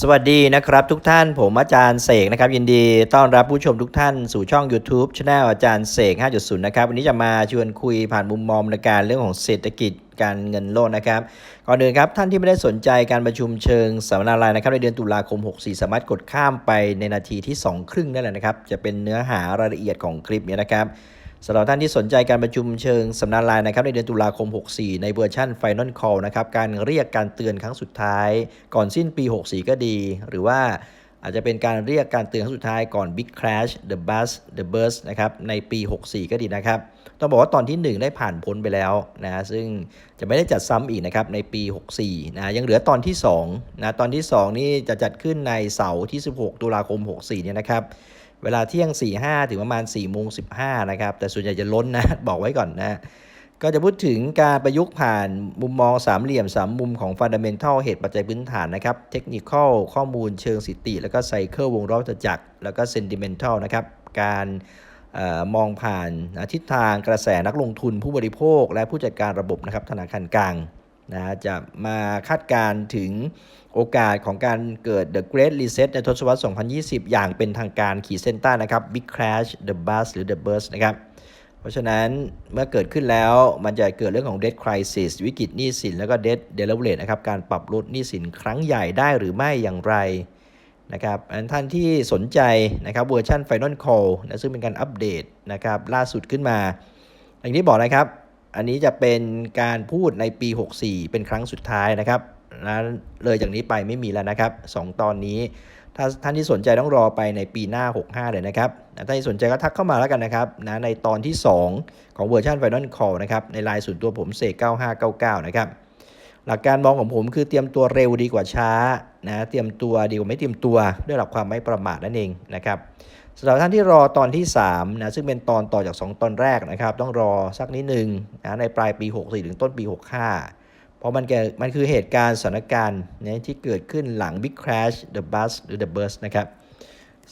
สวัสดีนะครับทุกท่านผมอาจารย์เสกนะครับ ยินดีต้อนรับผู้ชมทุกท่านสู่ช่อง YouTube c h anel อาจารย์เสก 5.0 นะครับ วันนี้จะมาชวนคุยผ่านมุมมองในการเรื่องของเศรษฐกิจการเงินโลกนะครับ ก่อนอื่นครับ ท่านที่ไม่ได้สนใจการประชุมเชิงสัมมนาลายนะครับในเดือนตุลาคม 64 สามารถกดข้ามไปในนาทีที่ 2 ครึ่งได้เลยนะครับ จะเป็นเนื้อหารายละเอียดของคลิปนี้นะครับ สำหรับท่านที่สนใจการประชุมเชิงสัมมนาลายนะครับในเดือนตุลาคม 64 ในเวอร์ชัน Final Call นะครับการเรียกการเตือนครั้งสุดท้าย ก่อนสิ้นปี 64 ก็ดี หรือว่าอาจจะเป็นการเรียกการเตือนครั้งสุดท้ายก่อน Big Crash The Bus The Burst นะครับในปี 64 ก็ดีนะครับ ต้องบอกว่าตอนที่ 1 ได้ผ่านพ้นไปแล้วนะซึ่งจะไม่ได้จัดซ้ำอีกนะครับในปี 64 นะยังเหลือตอนที่2นะตอนที่ 2 นี่จะจัดขึ้นในเสาร์ที่ 16 ตุลาคม 64 เนี่ยนะครับ เวลาเที่ยง 45 ถึงประมาณ4โมง15 นะครับ แต่ส่วนใหญ่จะล้นนะ บอกไว้ก่อนนะก็จะพูดถึงการประยุกต์ผ่านมุมมองสามเหลี่ยมสามมุมของ Fundamental เหตุปัจจัยพื้นฐานนะครับ Technical ข้อมูลเชิงสิติ แล้วก็ Cycle วงรอบจักร แล้วก็ Sentimental นะครับ การออมองผ่านทิศทางกระแสนักลงทุนผู้บริโภค และผู้จัดการระบบนะครับธนาคารกลาง นะจะมาคาดการ์ถึงโอกาสของการเกิด The Great Reset ในทศวรรษ 2020 อย่างเป็นทางการขีดเส้นใต้นะครับ Big Crash The Bust หรือ The Burst นะครับ เพราะฉะนั้นเมื่อเกิดขึ้นแล้วมันจะเกิดเรื่องของ debt crisis วิกฤตหนี้สิน แล้วก็ debt deleverage นะครับ การปรับลดหนี้สินครั้งใหญ่ได้หรือไม่อย่างไรนะครับท่านที่สนใจนะครับเวอร์ชัน Final Call นะซึ่งเป็นการอัปเดตนะครับล่าสุดขึ้นมา อย่างที่บอกนะครับ อันนี้จะเป็นการพูดในปี 64 เป็นครั้งสุดท้ายนะครับนะเลยจากนี้ไปไม่มีแล้วนะครับ 2 ตอนนี้ ถ้าท่านที่สนใจต้องรอไปในปีหน้า 65 เลยนะครับนะถ้าที่สนใจก็ทักเข้ามาแล้วกันนะครับนะในตอนที่ 2 ของเวอร์ชัน Final Call นะครับ ในลน์ส่วนตัวผมเสก9599 นะครับ หลักการมองของผมคือเตรียมตัวเร็วดีกว่าช้านะ เตรียมตัวดีกว่าไม่เตรียมตัวด้วยหลักความไม่ประมาทนั่นเองนะครับ สำหรับท่านที่รอตอนที่3นะซึ่งเป็นตอนต่อจาก 2 ตอนแรกนะครับ ต้องรอสักนิดหนึ่งนะในปลายปี 64 ถึงต้นปี 65 เพราะมันแกมันคือเหตุการณ์สถานการณ์นะที่เกิดขึ้นหลัง Big Crash The Bus หรือ The Burst นะครับ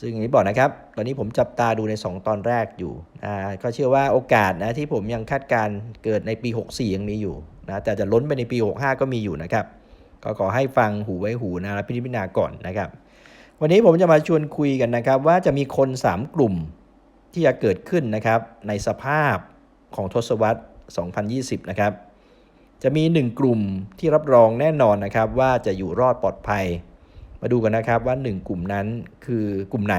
ซึ่งอย่างที่บอกนะครับ ตอนนี้ผมจับตาดูใน 2 ตอนแรกอยู่อ่าก็เชื่อว่าโอกาสนะที่ผมยังคาดการเกิดในปี 64 ยังมีอยู่นะแต่จะล้นไปในปี 65 ก็มีอยู่นะครับ ก็ขอให้ฟังหูไว้หูนะและพิจารณาก่อนนะครับ วันนี้ผมจะมาชวนคุยกันนะครับ ว่าจะมีคน 3 กลุ่มที่จะเกิดขึ้นนะครับ ในสภาพของทศวรรษ 2020 นะครับ จะมี 1 กลุ่มที่รับรองแน่นอนนะครับ ว่าจะอยู่รอดปลอดภัย มาดูกันนะครับว่า 1 กลุ่มนั้นคือกลุ่มไหน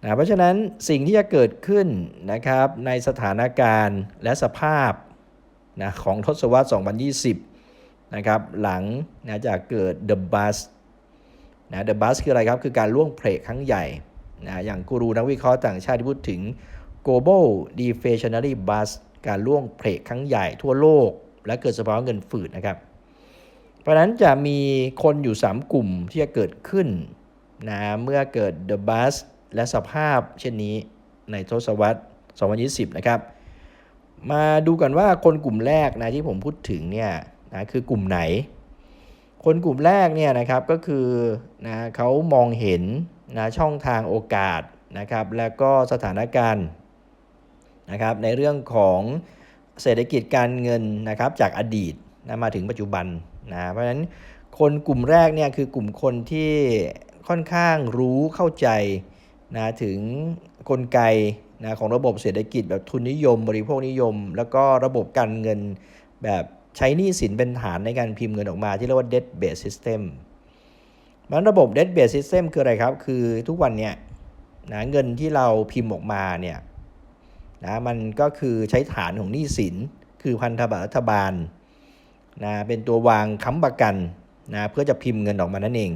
นะเพราะฉะนั้นสิ่งที่จะเกิดขึ้นนะครับในสถานการณ์และสภาพนะของทศวรรษ 2020 นะครับหลังนะจากเกิด The Bust นะ The Bust คืออะไรครับ คือการล่วงเพลกครั้งใหญ่นะอย่างกูรูนักวิเคราะห์ต่างชาติที่พูดถึง global deflationary bust การล่วงเพลกครั้งใหญ่ทั่วโลก และเกิดสภาวะเงินฝืดนะครับ เพราะฉะนั้นจะมีคนอยู่ 3 กลุ่มที่จะเกิดขึ้นนะเมื่อเกิด The Bust และสภาพเช่นนี้ในทศวรรษ 2020 นะครับ มาดูกันว่าคนกลุ่มแรกนะที่ผมพูดถึงเนี่ยนะคือกลุ่มไหน คนกลุ่มแรกเนี่ยนะครับก็คือนะเขามองเห็นนะช่องทางโอกาสนะครับแล้วก็สถานการณ์นะครับในเรื่องของเศรษฐกิจการเงินนะครับจากอดีตนะมาถึงปัจจุบันนะเพราะฉะนั้นคนกลุ่มแรกเนี่ยคือกลุ่มคนที่ค่อนข้างรู้เข้าใจนะถึงกลไกนะของระบบเศรษฐกิจแบบทุนนิยม บริโภคนิยม แล้วก็ระบบการเงินแบบ ใช้หนี้สินเป็นฐานในการพิมพ์เงินออกมาที่เรียกว่า debt based system มันระบบ debt based system คืออะไรครับ คือทุกวันเนี่ยนะเงินที่เราพิมพ์ออกมาเนี่ยนะมันก็คือใช้ฐานของหนี้สิน คือพันธบัตรรัฐบาลนะเป็นตัววางค้ำประกันนะเพื่อจะพิมพ์เงินออกมานั่นเอง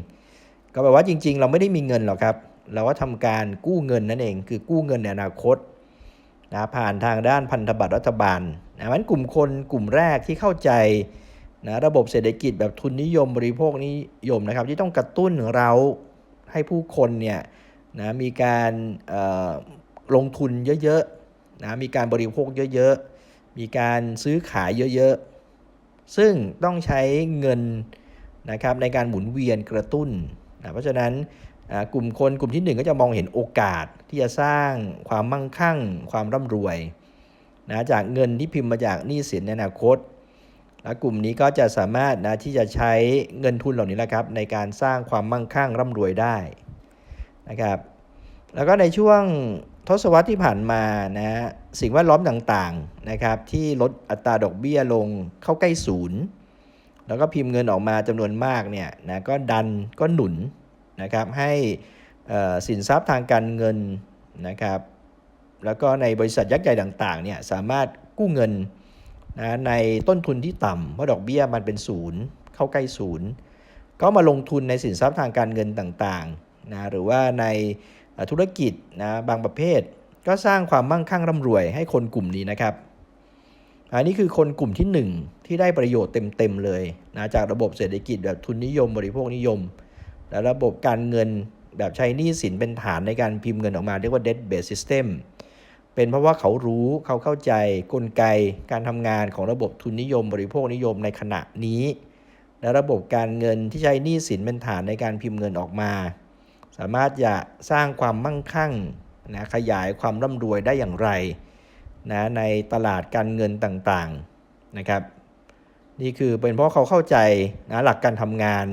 ก็แปลว่าจริง ๆ เราไม่ได้มีเงินหรอกครับ เราก็ทำการกู้เงินนั่นเอง คือกู้เงินในอนาคตนะผ่านทางด้านพันธบัตรรัฐบาล นะมันกลุ่มคนกลุ่มแรกที่เข้าใจนะระบบเศรษฐกิจแบบทุนนิยมบริโภคนิยมนะครับ ที่ต้องกระตุ้นเราให้ผู้คนเนี่ยนะมีการลงทุนเยอะๆนะมีการบริโภคเยอะๆ มีการซื้อขายเยอะๆ ซึ่งต้องใช้เงินนะครับในการหมุนเวียนกระตุ้นนะเพราะฉะนั้นกลุ่มคนกลุ่มที่ 1 ก็จะมองเห็นโอกาสที่จะสร้างความมั่งคั่ง ความร่ำรวย นะจากเงินที่พิมพ์มาจากหนี้สินในอนาคต และกลุ่มนี้ก็จะสามารถนะที่จะใช้เงินทุนเหล่านี้แหละครับ ในการสร้างความมั่งคั่งร่ำรวยได้นะครับ แล้วก็ในช่วงทศวรรษที่ผ่านมานะสิ่งแวดล้อมต่างๆนะครับ ที่ลดอัตราดอกเบี้ยลงเข้าใกล้ศูนย์แล้วก็พิมพ์เงินออกมาจำนวนมากเนี่ยนะก็ดันก็หนุนนะครับให้สินทรัพย์ทางการเงินนะครับ แล้วก็ในบริษัทยักษ์ใหญ่ต่างๆเนี่ยสามารถกู้เงินนะในต้นทุนที่ต่ำเพราะดอกเบี้ยมันเป็นศูนย์เข้าใกล้ศูนย์ก็มาลงทุนในสินทรัพย์ทางการเงินต่างๆนะหรือว่าในธุรกิจนะบางประเภท ก็สร้างความมั่งคั่งร่ำรวยให้คนกลุ่มนี้นะครับอันนี้คือคนกลุ่มที่ 1 ที่ได้ประโยชน์เต็มๆเลยนะจากระบบเศรษฐกิจแบบทุนนิยมบริโภคนิยม และระบบการเงินแบบใช้หนี้สินเป็นฐานในการพิมพ์เงินออกมาเรียกว่า debt based system เป็นเพราะว่าเขารู้เขาเข้าใจกลไกการทำงานของระบบทุนนิยม บริโภคนิยมในขณะนี้ และระบบการเงินที่ใช้หนี้สินเป็นฐานในการพิมพ์เงินออกมา สามารถจะสร้างความมั่งคั่งนะขยายความร่ำรวยได้อย่างไรนะในตลาดการเงินต่างๆนะครับนี่คือเป็นเพราะเขาเข้าใจนะหลักการทำงาน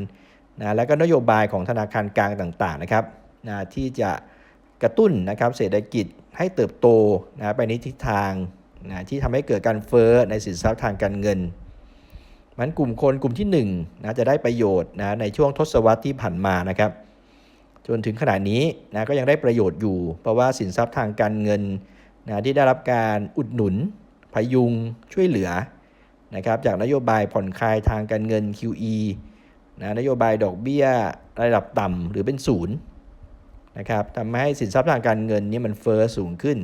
นะและก็นโยบายของธนาคารกลางต่างๆนะครับนะที่จะ กระตุ้นนะครับเศรษฐกิจให้เติบโตนะไปในทิศทางนะที่ทำให้เกิดการเฟ้อในสินทรัพย์ทางการเงินมันกลุ่มคนกลุ่มที่1นะจะได้ประโยชน์นะในช่วงทศวรรษที่ผ่านมานะครับ จนถึงขณะนี้นะก็ยังได้ประโยชน์อยู่ เพราะว่าสินทรัพย์ทางการเงินนะที่ได้รับการอุดหนุน พยุงช่วยเหลือนะครับจากนโยบายผ่อนคลายทางการเงิน QE นะนโยบายดอกเบี้ยระดับต่ำหรือเป็นศูนย์ นะครับทำให้สินทรัพย์ทางการเงินนี่มันเฟอ้อสูงขึ้น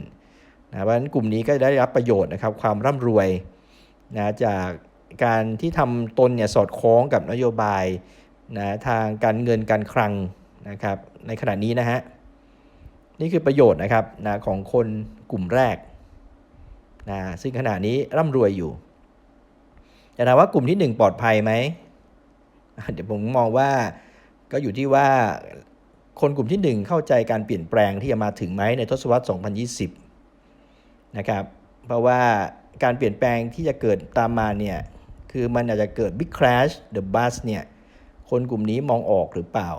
นะเพราะฉะนั้นกลุ่มนี้ก็ได้รับประโยชน์นะครับความร่ำรวยนะจากการที่ทำตนเนี่ยสอดคล้องกับนโยบายนะทางการเงินการคลังนะครับในขณะนี้นะฮะนี่คือประโยชน์นะครับนะของคนกลุ่มแรกนะซึ่งขณะนี้ร่ำรวยอยู่แต่ถามว่ากลุ่มที่ 1 ปลอดภัยไหมเดี๋ยวผมมองว่าก็อยู่ที่ว่า คนกลุ่มที่ 1 เข้าใจการเปลี่ยนแปลงที่จะมาถึงไหมในทศวรรษ 2020 นะครับเพราะว่าการเปลี่ยนแปลงที่จะเกิดตามมาเนี่ยคือมันอาจจะเกิด big crash the bus เนี่ยคนกลุ่มนี้มองออกหรือเปล่า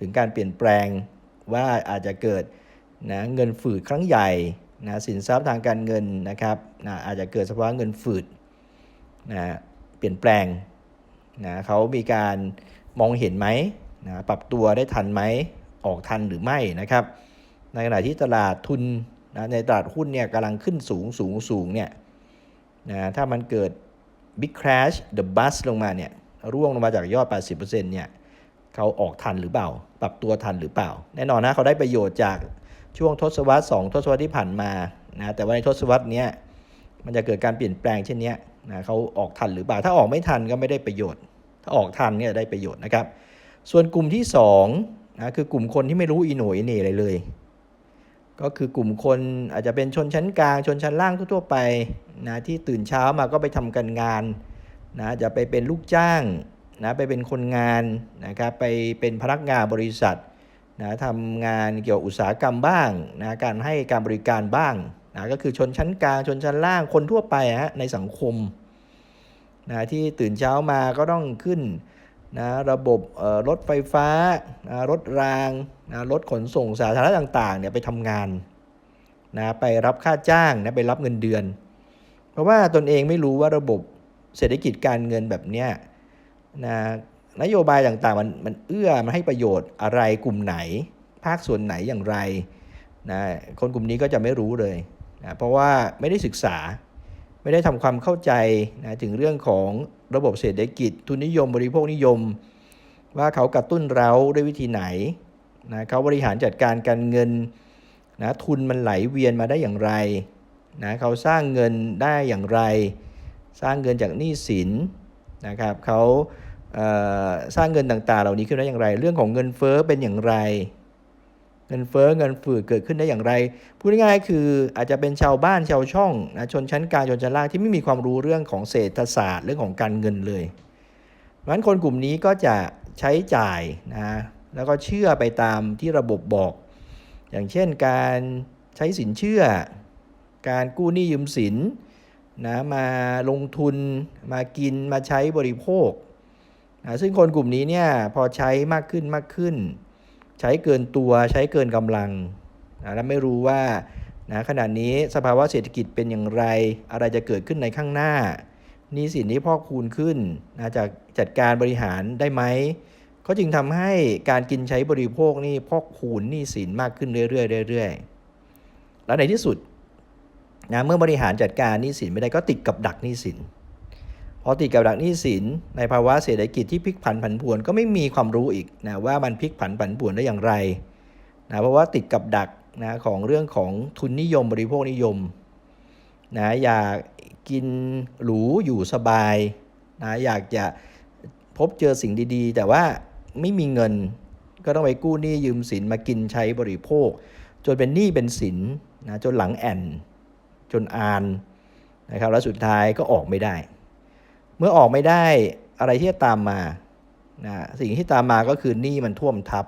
ถึงการเปลี่ยนแปลงว่าอาจจะเกิดนะเงินฝืดครั้งใหญ่นะสินทรัพย์ทางการเงินนะครับนะอาจจะเกิดสภาวะเงินฝืดนะเปลี่ยนแปลงนะเขามีการมองเห็นไหมนะปรับตัวได้ทันไหม ออกทันหรือไม่นะครับ ในขณะที่ตลาดทุนนะในตลาดหุ้นเนี่ยกำลังขึ้นสูงสูงสูงเนี่ยนะถ้ามันเกิด big crash the bust ลงมาเนี่ยร่วงลงมาจากยอด 80%เนี่ยเขาออกทันหรือเปล่า ปรับตัวทันหรือเปล่า แน่นอนนะเขาได้ประโยชน์จากช่วงทศวรรษ 2 ทศวรรษที่ผ่านมานะแต่ว่าในทศวรรษเนี้ยมันจะเกิดการเปลี่ยนแปลงเช่นนี้นะเขาออกทันหรือเปล่า ถ้าออกไม่ทันก็ไม่ได้ประโยชน์ ถ้าออกทันเนี่ยได้ประโยชน์นะครับ ส่วนกลุ่มที่2 นะคือกลุ่มคนที่ไม่รู้อีโหนอีเหน่อะไรเลย ก็คือกลุ่มคนอาจจะเป็นชนชั้นกลางชนชั้นล่างทั่วๆไปนะที่ตื่นเช้ามาก็ไปทำการงานนะจะไปเป็นลูกจ้างนะไปเป็นคนงานนะครับไปเป็นพนักงานบริษัทนะทำงานเกี่ยวกับอุตสาหกรรมบ้างนะการให้การบริการบ้างนะก็คือชนชั้นกลางชนชั้นล่างคนทั่วไปฮะในสังคมนะที่ตื่นเช้ามาก็ต้องขึ้น นะระบบรถไฟฟ้านะรถรางนะรถขนส่งสาธารณะต่างๆเนี่ยไปทำงานนะไปรับค่าจ้างนะไปรับเงินเดือน เพราะว่าตนเองไม่รู้ว่าระบบเศรษฐกิจการเงินแบบเนี้ยนะนโยบายต่างๆมันมันเอื้อมาให้ประโยชน์อะไรกลุ่มไหน ภาคส่วนไหนอย่างไรนะคนกลุ่มนี้ก็จะไม่รู้เลยนะเพราะว่าไม่ได้ศึกษาไม่ได้ทำความเข้าใจนะถึงเรื่องของ ระบบเศรษฐกิจ ทุนนิยม บริโภคนิยม ว่าเขากระตุ้นเราด้วยวิธีไหนนะเขาบริหารจัดการการเงินนะทุนมันไหลเวียนมาได้อย่างไรนะเขาสร้างเงินได้อย่างไร สร้างเงินจากหนี้สินนะครับเขาเสร้างเงินต่างๆ เหล่านี้ขึ้นได้อย่างไร เรื่องของเงินเฟ้อเป็นอย่างไร เงินเฟ้อเงินฝืดเกิดขึ้นได้อย่างไร พูดง่ายๆคืออาจจะเป็นชาวบ้านชาวช่องนะชนชั้นกลางชนชั้นล่างที่ไม่มีความรู้เรื่องของเศรษฐศาสตร์เรื่องของการเงินเลยเพราะฉะนั้นคนกลุ่มนี้ก็จะใช้จ่ายนะแล้วก็เชื่อไปตามที่ระบบบอก อย่างเช่นการใช้สินเชื่อ การกู้หนี้ยืมสินนะมาลงทุนมากินมาใช้บริโภคนะซึ่งคนกลุ่มนี้เนี่ยพอใช้มากขึ้นมากขึ้น ใช้เกินตัวใช้เกินกำลังนะและไม่รู้ว่านะขณะนี้สภาวะเศรษฐกิจเป็นอย่างไร อะไรจะเกิดขึ้นในข้างหน้านี้สินที่พอกคูณขึ้นนะจากจัดการบริหารได้ไหมก็จึงทำให้การกินใช้บริโภคนี่พอกคูณนี้สินมากขึ้นเรื่อยๆเรื่อยๆแล้วในที่สุดนะเมื่อบริหารจัดการนี้สินไม่ได้ก็ติดกับดักนี้สิน พอติดกับดักหนี้สินในภาวะเศรษฐกิจที่พลิกผันผันผวนก็ไม่มีความรู้อีกนะว่ามันพลิกผันผันผวนได้อย่างไรนะเพราะว่าติดกับดักนะของเรื่องของทุนนิยมบริโภคนิยมนะอยากกินหรูอยู่สบายนะอยากจะพบเจอสิ่งดีๆ แต่ว่าไม่มีเงินก็ต้องไปกู้หนี้ยืมสินมากินใช้บริโภค จนเป็นหนี้เป็นสินนะจนหลังแอนจนอานนะครับแล้วสุดท้ายก็ออกไม่ได้ เมื่อออกไม่ได้อะไรที่จะตามมานะสิ่งที่ตามมาก็คือหนี้มันท่วมทับ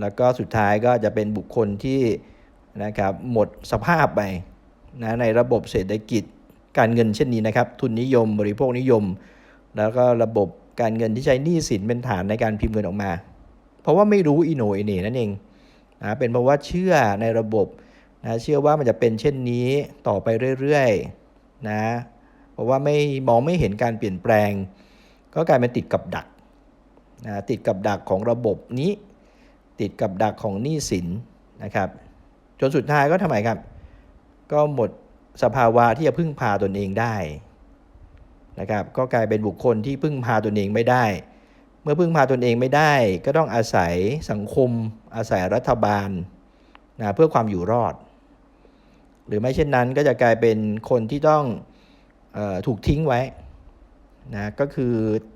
แล้วก็สุดท้ายก็จะเป็นบุคคลที่นะครับหมดสภาพไปนะในระบบเศรษฐกิจการเงินเช่นนี้นะครับ ทุนนิยมบริโภคนิยม แล้วก็ระบบการเงินที่ใช้หนี้สินเป็นฐานในการพิมพ์เงินออกมา เพราะว่าไม่รู้อีโหนอีเน่นั่นเองนะเป็นเพราะว่าเชื่อในระบบนะเชื่อว่ามันจะเป็นเช่นนี้ต่อไปเรื่อยๆนะ ราะว่าไม่มองไม่เห็นการเปลี่ยนแปลง ก็กลายเป็นติดกับดักนะติดกับดักของระบบนี้ ติดกับดักของหนี้สินนะครับจนสุดท้ายก็ทำไมครับ ก็หมดสภาวะที่จะพึ่งพาตนเองได้นะครับก็กลายเป็นบุคคลที่พึ่งพาตนเองไม่ได้ เมื่อพึ่งพาตนเองไม่ได้ ก็ต้องอาศัยสังคม อาศัยรัฐบาลนะเพื่อความอยู่รอด หรือไม่เช่นนั้นก็จะกลายเป็นคนที่ต้อง ถูกทิ้งไว้นะก็คือ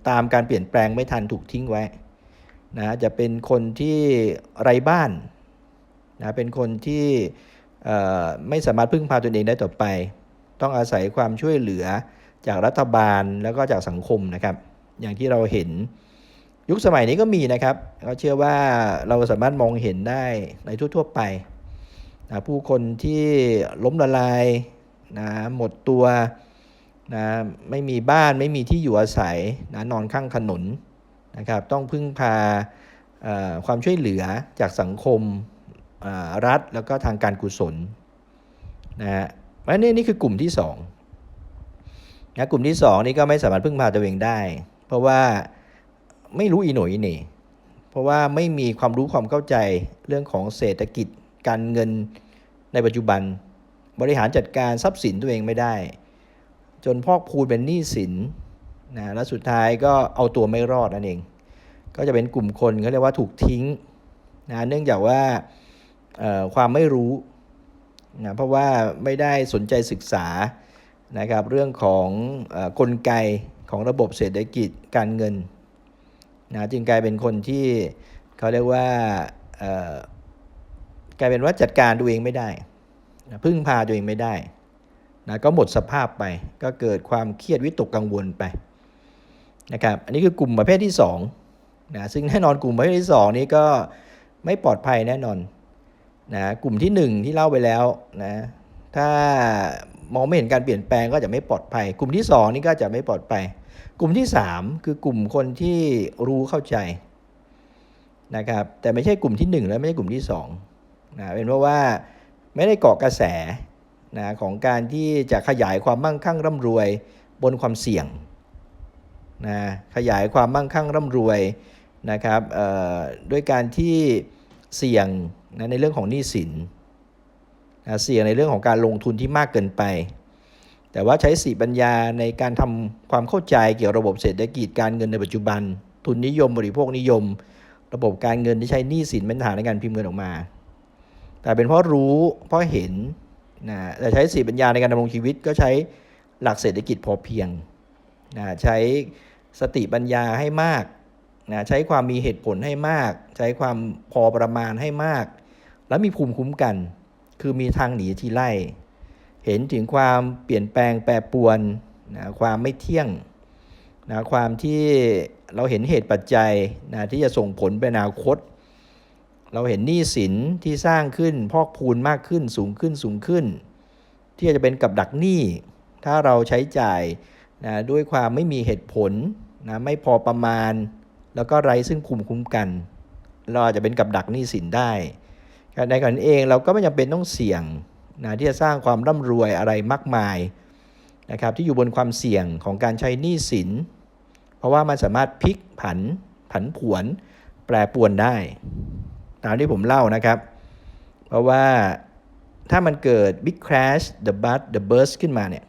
ตามการเปลี่ยนแปลงไม่ทันถูกทิ้งไว้นะจะเป็นคนที่ไร้บ้านนะเป็นคนที่ไม่สามารถพึ่งพาตนเองได้ต่อไป ต้องอาศัยความช่วยเหลือจากรัฐบาลแล้วก็จากสังคมนะครับ อย่างที่เราเห็นยุคสมัยนี้ก็มีนะครับก็เชื่อว่าเราสามารถมองเห็นได้ในทั่ว ๆ ไปนะผู้คนที่ล้มละลายนะหมดตัว นะไม่มีบ้านไม่มีที่อยู่อาศัยนะนอนข้างถนนนะครับต้องพึ่งพาความช่วยเหลือจากสังคมรัฐแล้วก็ทางการกุศลนะฮะเพราะนี่นี่คือกลุ่มที่สองนะกลุ่มที่สองนี่ก็ไม่สามารถพึ่งพาตัวเองได้ เพราะว่าไม่รู้อีหนอีเหน่เพราะว่าไม่มีความรู้ความเข้าใจเรื่องของเศรษฐกิจการเงินในปัจจุบัน บริหารจัดการทรัพย์สินตัวเองไม่ได้ จนพอกพูนเป็นหนี้สินนะแล้วสุดท้ายก็เอาตัวไม่รอดนั่นเอง ก็จะเป็นกลุ่มคนเขาเรียกว่าถูกทิ้งนะเนื่องจากว่าความไม่รู้นะเพราะว่าไม่ได้สนใจศึกษานะครับเรื่องของอกลไกของระบบเศรษฐกิจการเงินนะจึงกลายเป็นคนที่เขาเรียกว่ากลายเป็นว่าจัดการตัวเองไม่ได้ พึ่งพาตัวเองไม่ได้ นะก็หมดสภาพไป ก็เกิดความเครียดวิตกกังวลไปนะครับอันนี้คือกลุ่มประเภทที่2นะซึ่งแน่นอนกลุ่มประเภทที่ 2 นี้ก็ไม่ปลอดภัยแน่นอนนะกลุ่มที่ 1 ที่เล่าไปแล้วนะถ้ามองไม่เห็นการเปลี่ยนแปลงก็จะไม่ปลอดภัย กลุ่มที่ 2 นี่ก็จะไม่ปลอดภัย กลุ่มที่ 3 คือกลุ่มคนที่รู้เข้าใจนะครับแต่ไม่ใช่กลุ่มที่ 1 และไม่ใช่กลุ่มที่2นะเป็นเพราะว่าไม่ได้เกาะกระแส นะของการที่จะขยายความมั่งคั่งร่ำรวยบนความเสี่ยงนะขยายความมั่งคั่งร่ำรวยนะครับด้วยการที่เสี่ยงนะในเรื่องของหนี้สินนะเสี่ยงในเรื่องของการลงทุนที่มากเกินไป แต่ว่าใช้สติปัญญาในการทำความเข้าใจเกี่ยวกับระบบเศรษฐกิจการเงินในปัจจุบัน ทุนนิยมบริโภคนิยม ระบบการเงินที่ใช้หนี้สินเป็นฐานในการพิมพ์เงินออกมา แต่เป็นเพราะรู้เพราะเห็น นะแต่ใช้สติปัญญาในการดำรงชีวิตก็ใช้หลักเศรษฐกิจพอเพียงนะใช้สติปัญญาให้มากนะใช้ความมีเหตุผลให้มาก ใช้ความพอประมาณให้มาก แล้วมีภูมิคุ้มกัน คือมีทางหนีที่ไล่ เห็นถึงความเปลี่ยนแปลงแปรปรวนนะความไม่เที่ยงนะความที่เราเห็นเหตุปัจจัยนะที่จะส่งผลไปอนาคต เราเห็นหนี้สินที่สร้างขึ้นพอกพูนมากขึ้นสูงขึ้นสูงขึ้น ที่จะเป็นกับดักหนี้ ถ้าเราใช้จ่ายนะด้วยความไม่มีเหตุผลนะไม่พอประมาณ แล้วก็ไร้ซึ่งภูมิคุ้มกัน เราอาจจะเป็นกับดักหนี้สินได้ในขณะนั้นเองเราก็ไม่จำเป็นต้องเสี่ยงนะที่จะสร้างความร่ำรวยอะไรมากมายนะครับที่อยู่บนความเสี่ยงของการใช้หนี้สิน เพราะว่ามันสามารถพลิกผันผันผวนแปรปรวนได้ ตามที่ผมเล่านะครับ เพราะว่าถ้ามันเกิด big crash the bust the burst ขึ้นมาเนี่ย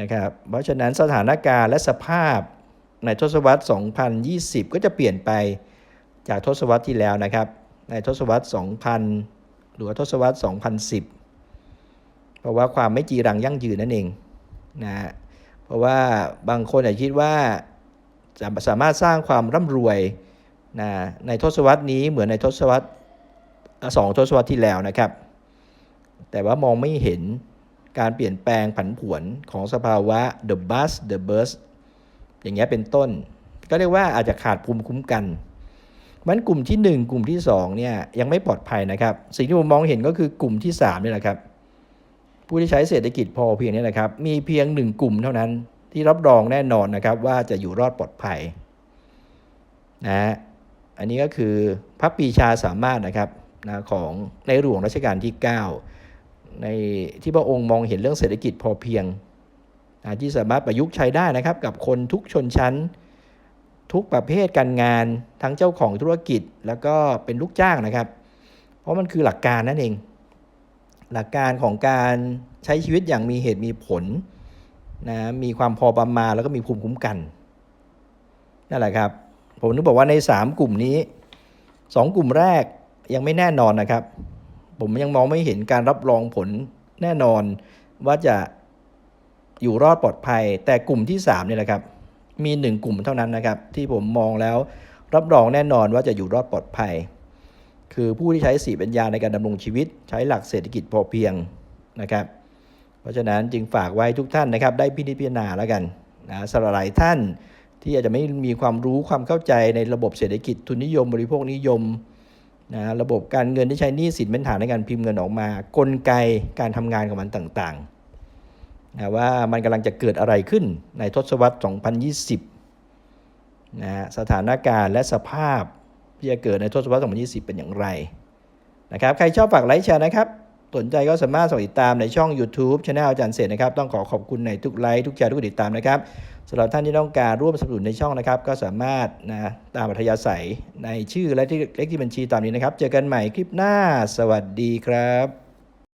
นะครับ เพราะฉะนั้นสถานการณ์และสภาพในทศวรรษ 2020 ก็จะเปลี่ยนไปจากทศวรรษที่แล้วนะครับ ในทศวรรษ 2000 หรือว่าทศวรรษ 2010 เพราะว่าความไม่จีรังยั่งยืนนั่นเองนะเพราะว่าบางคนอาจคิดว่าจะสามารถสร้างความร่ำรวย นะในทศวรรษนี้เหมือนในทศวรรษสองทศวรรษที่แล้วนะครับ แต่ว่ามองไม่เห็นการเปลี่ยนแปลงผันผวนของสภาวะ the bust the burst อย่างเงี้ยเป็นต้น ก็เรียกว่าอาจจะขาดภูมิคุ้มกันมันกลุ่มที่ 1 กลุ่มที่2เนี่ยยังไม่ปลอดภัยนะครับ สิ่งที่ผมมองเห็นก็คือกลุ่มที่3นี่แหละครับ ผู้ที่ใช้เศรษฐกิจพอเพียงนี้นะครับ มีเพียงหนึ่งกลุ่มเท่านั้นที่รับรองแน่นอนนะครับว่าจะอยู่รอดปลอดภัยนะ อันนี้ก็คือพระปีชาสามารถนะครับนะของในหลวงรัชกาลที่ 9 ในที่พระองค์มองเห็นเรื่องเศรษฐกิจพอเพียงนะที่สามารถประยุกต์ใช้ได้นะครับ กับคนทุกชนชั้น ทุกประเภทการงาน ทั้งเจ้าของธุรกิจแล้วก็เป็นลูกจ้างนะครับ เพราะมันคือหลักการนั่นเอง หลักการของการใช้ชีวิตอย่างมีเหตุมีผลนะมีความพอประมาณแล้วก็มีภูมิคุ้มกันนั่นแหละครับ ผมนึกบอกว่าใน 3 กลุ่มนี้ 2 กลุ่มแรกยังไม่แน่นอนนะครับ ผมยังมองไม่เห็นการรับรองผลแน่นอนว่าจะอยู่รอดปลอดภัย แต่กลุ่มที่3เนี่ยแหละครับ มี 1 กลุ่มเท่านั้นนะครับ ที่ผมมองแล้วรับรองแน่นอนว่าจะอยู่รอดปลอดภัย คือผู้ที่ใช้สีปัญญาในการดำรงชีวิต ใช้หลักเศรษฐกิจพอเพียงนะครับ เพราะฉะนั้นจึงฝากไว้ทุกท่านนะครับ ได้พิจารณาแล้วกันนะสำหรับหลายท่าน ที่อาจจะไม่มีความรู้ความเข้าใจในระบบเศรษฐกิจทุนนิยม บริโภคนิยมนะระบบการเงินที่ใช้หนี้สินเป็นฐานในการพิมพ์เงินออกมา กลไกการทำงานของมันต่างๆนะว่ามันกำลังจะเกิดอะไรขึ้นในทศวรรษ 2020นะสถานการณ์และสภาพที่จะเกิดในทศวรรษ 2020 เป็นอย่างไรนะครับ ใครชอบฝากไลค์แชร์นะครับ สนใจก็สามารถส่งติดตามในช่อง YouTube c h anel อาจารย์เศษนะครับ ต้องขอขอบคุณในทุกไลค์ทุกแชร์ทุกติดตามนะครับสำหรับท่านที่ต้องการร่วมสนับสนุนในช่องนะครับ ก็สามารถนะตามอัธยาศัยในชื่อและที่เลขที่บัญชีตามนี้นะครับ เจอกันใหม่คลิปหน้า สวัสดีครับ